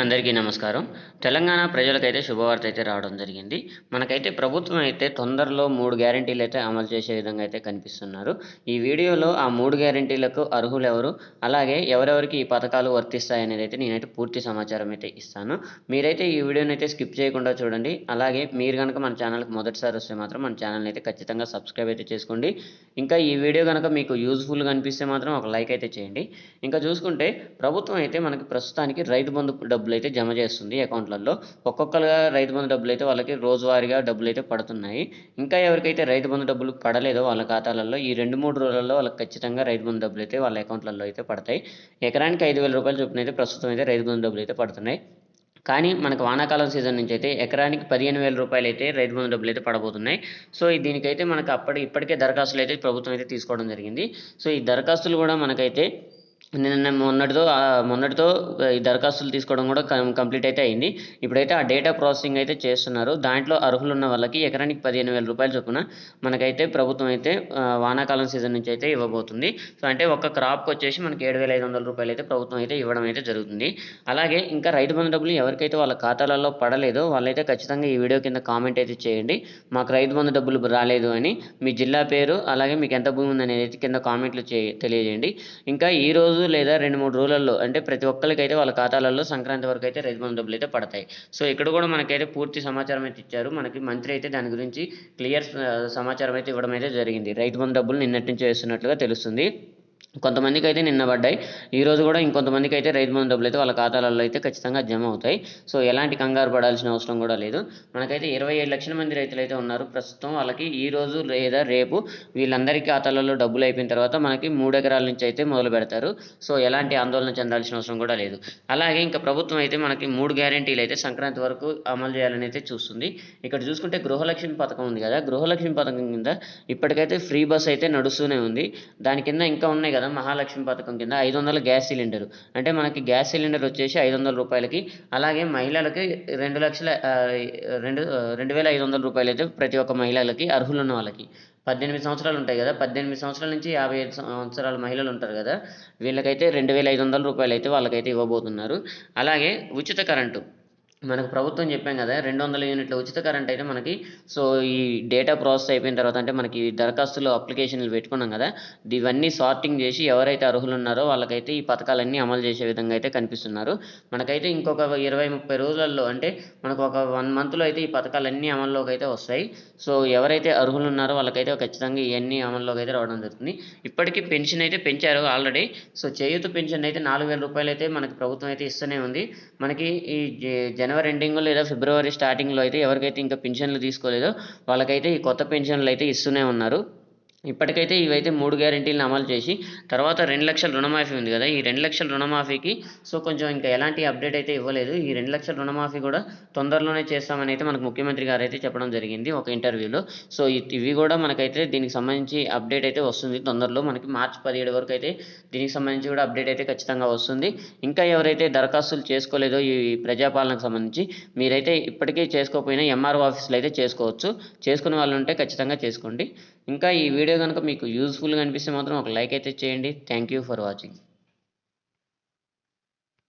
అందరికీ నమస్కారం. తెలంగాణ ప్రజలకైతే శుభవార్త అయితే రావడం జరిగింది. మనకైతే ప్రభుత్వం అయితే తొందరలో మూడు గ్యారెంటీలు అయితే అమలు చేసే విధంగా అయితే కనిపిస్తున్నారు. ఈ వీడియోలో ఆ మూడు గ్యారెంటీలకు అర్హులు ఎవరు అలాగే ఎవరెవరికి ఈ పథకాలు వర్తిస్తాయి అనేది అయితే నేనైతే పూర్తి సమాచారం అయితే ఇస్తాను. మీరైతే ఈ వీడియోని అయితే స్కిప్ చేయకుండా చూడండి. అలాగే మీరు కనుక మన ఛానల్కి మొదటిసారి వస్తే మాత్రం మన ఛానల్ని అయితే ఖచ్చితంగా సబ్స్క్రైబ్ అయితే చేసుకోండి. ఇంకా ఈ వీడియో కనుక మీకు యూజ్ఫుల్గా అనిపిస్తే మాత్రం ఒక లైక్ అయితే చేయండి. ఇంకా చూసుకుంటే ప్రభుత్వం అయితే మనకి ప్రస్తుతానికి రైతు బంధు డబ్బులు అయితే జమ చేస్తుంది అకౌంట్లలో. ఒక్కొక్కరుగా రైతు బంధు డబ్బులు అయితే వాళ్ళకి రోజువారీగా డబ్బులు అయితే పడుతున్నాయి. ఇంకా ఎవరికైతే రైతు బంధు డబ్బులు పడలేదో వాళ్ళ ఖాతాలలో ఈ రెండు మూడు రోజులలో వాళ్ళకి ఖచ్చితంగా రైతు బంధు డబ్బులు అయితే వాళ్ళ అకౌంట్లలో అయితే పడతాయి. ఎకరానికి ఐదు వేల రూపాయలు చొప్పున అయితే ప్రస్తుతం అయితే రైతు బంధు డబ్బులు అయితే పడుతున్నాయి. కానీ మనకు వానాకాలం సీజన్ నుంచి అయితే ఎకరానికి పదిహేను వేల రూపాయలు అయితే రైతు బంధు డబ్బులు అయితే పడబోతున్నాయి. సో దీనికైతే మనకు అప్పటి ఇప్పటికే దరఖాస్తులు అయితే ప్రభుత్వం అయితే తీసుకోవడం జరిగింది. సో ఈ దరఖాస్తులు కూడా మనకైతే నిన్న మొన్నటితో మొన్నటితో ఈ దరఖాస్తులు తీసుకోవడం కూడా కం- కంప్లీట్ అయితే అయింది. ఇప్పుడైతే ఆ డేటా ప్రాసెసింగ్ అయితే చేస్తున్నారు. దాంట్లో అర్హులు ఉన్న వాళ్ళకి ఎకరానికి పదిహేను వేల రూపాయలు చొప్పున మనకైతే ప్రభుత్వం అయితే వానాకాలం సీజన్ నుంచి అయితే ఇవ్వబోతుంది. సో అంటే ఒక క్రాప్కి వచ్చేసి మనకి ఏడు వేల ఐదు వందల రూపాయలు అయితే ప్రభుత్వం అయితే ఇవ్వడం అయితే జరుగుతుంది. అలాగే ఇంకా రైతు బంధు డబ్బులు ఎవరికైతే వాళ్ళ ఖాతాలలో పడలేదో వాళ్ళైతే ఖచ్చితంగా ఈ వీడియో కింద కామెంట్ అయితే చేయండి. మాకు రైతు బంధు డబ్బులు రాలేదు అని మీ జిల్లా పేరు అలాగే మీకు ఎంత భూమి ఉందని అయితే కింద కామెంట్లు చే తెలియజేయండి. ఇంకా ఈ రోజు లేదా రెండు మూడు రోజులలో అంటే ప్రతి ఒక్కరికైతే వాళ్ళ ఖాతాలలో సంక్రాంతి వరకు అయితే రైతు బంధు డబ్బులు అయితే పడతాయి. సో ఇక్కడ కూడా మనకైతే పూర్తి సమాచారం అయితే ఇచ్చారు. మనకి మంత్రి అయితే దాని గురించి క్లియర్ సమాచారం అయితే ఇవ్వడం అయితే జరిగింది. రైతు బంధు డబ్బులు నిన్నటి నుంచి వేస్తున్నట్లుగా తెలుస్తుంది. కొంతమందికి అయితే నిన్న పడ్డాయి. ఈరోజు కూడా ఇంకొంతమందికి అయితే రైతు బంధు డబ్బులు అయితే వాళ్ళ ఖాతాలలో అయితే ఖచ్చితంగా జమ అవుతాయి. సో ఎలాంటి కంగారు పడాల్సిన అవసరం కూడా లేదు. మనకైతే ఇరవై ఏడు లక్షల మంది రైతులు అయితే ఉన్నారు. ప్రస్తుతం వాళ్ళకి ఈ రోజు లేదా రేపు వీళ్ళందరి ఖాతాలలో డబ్బులు అయిపోయిన తర్వాత మనకి మూడు ఎకరాల నుంచి అయితే మొదలు పెడతారు. సో ఎలాంటి ఆందోళన చెందాల్సిన అవసరం కూడా లేదు. అలాగే ఇంకా ప్రభుత్వం అయితే మనకి మూడు గ్యారెంటీలు అయితే సంక్రాంతి వరకు అమలు చేయాలని అయితే చూస్తుంది. ఇక్కడ చూసుకుంటే గృహలక్ష్మి పథకం ఉంది కదా. గృహలక్ష్మి పథకం కింద ఇప్పటికైతే ఫ్రీ బస్ అయితే నడుస్తూనే ఉంది. దాని కింద ఇంకా ఉన్నాయి కదా. మహాలక్ష్మి పథకం కింద ఐదు వందల గ్యాస్ సిలిండర్. అంటే మనకి గ్యాస్ సిలిండర్ వచ్చేసి ఐదు వందల రూపాయలకి అలాగే మహిళలకి రెండు లక్షల రెండు రెండు వేల ఐదు వందల రూపాయలు అయితే ప్రతి ఒక్క మహిళలకి అర్హులున్న వాళ్ళకి. పద్దెనిమిది సంవత్సరాలు ఉంటాయి కదా పద్దెనిమిది సంవత్సరాల నుంచి యాభై ఐదు సంవత్సరాల మహిళలు ఉంటారు కదా వీళ్ళకైతే రెండు వేల ఐదు వందల రూపాయలు అయితే వాళ్ళకైతే ఇవ్వబోతున్నారు. అలాగే ఉచిత కరెంటు. మనకు ప్రభుత్వం చెప్పాం కదా రెండు వందల యూనిట్ల ఉచిత కరెంట్ అయితే మనకి సో ఈ డేటా ప్రాసెస్ అయిపోయిన తర్వాత అంటే మనకి దరఖాస్తులు అప్లికేషన్లు పెట్టుకున్నాం కదా ఇవన్నీ సార్టింగ్ చేసి ఎవరైతే అర్హులు ఉన్నారో వాళ్ళకైతే ఈ పథకాలన్నీ అమలు చేసే విధంగా అయితే కనిపిస్తున్నారు. మనకైతే ఇంకొక ఇరవై ముప్పై రోజులలో అంటే మనకు ఒక వన్ మంత్లో అయితే ఈ పథకాలన్నీ అమల్లోకి అయితే వస్తాయి. సో ఎవరైతే అర్హులు ఉన్నారో వాళ్ళకైతే ఖచ్చితంగా ఇవన్నీ అమల్లోకి అయితే రావడం జరుగుతుంది. ఇప్పటికీ పెన్షన్ అయితే పెంచారు ఆల్రెడీ. సో చేయూత పెన్షన్ అయితే నాలుగు వేల రూపాయలు అయితే మనకి ప్రభుత్వం అయితే ఇస్తూనే ఉంది. మనకి ఈ జన జనవరి ఎండింగ్ లేదా ఫిబ్రవరి స్టార్టింగ్లో అయితే ఎవరికైతే ఇంకా పెన్షన్లు తీసుకోలేదో వాళ్ళకైతే ఈ కొత్త పెన్షన్లు అయితే ఇస్తూనే ఉన్నారు. ఇప్పటికైతే ఇవైతే మూడు గ్యారెంటీలను అమలు చేసి తర్వాత రెండు లక్షల రుణమాఫీ ఉంది కదా ఈ రెండు లక్షల రుణమాఫీకి సో కొంచెం ఇంకా ఎలాంటి అప్డేట్ అయితే ఇవ్వలేదు. ఈ రెండు లక్షల రుణమాఫీ కూడా తొందరలోనే చేస్తామని అయితే మనకు ముఖ్యమంత్రి గారు అయితే చెప్పడం జరిగింది ఒక ఇంటర్వ్యూలో సో ఇవి కూడా మనకైతే దీనికి సంబంధించి అప్డేట్ అయితే వస్తుంది. తొందరలో మనకి మార్చి పదిహేడు వరకు అయితే దీనికి సంబంధించి కూడా అప్డేట్ అయితే ఖచ్చితంగా వస్తుంది. ఇంకా ఎవరైతే దరఖాస్తులు చేసుకోలేదో ఈ ప్రజాపాలనకు సంబంధించి మీరైతే ఇప్పటికే చేసుకోకపోయినా ఎంఆర్ఓ ఆఫీస్లో అయితే చేసుకోవచ్చు. చేసుకునే వాళ్ళు ఉంటే ఖచ్చితంగా చేసుకోండి. ఇంకా ఈ వీడియో కనుక మీకు యూస్ఫుల్గా అనిపిస్తే మాత్రం ఒక లైక్ అయితే చేయండి. Thank you for watching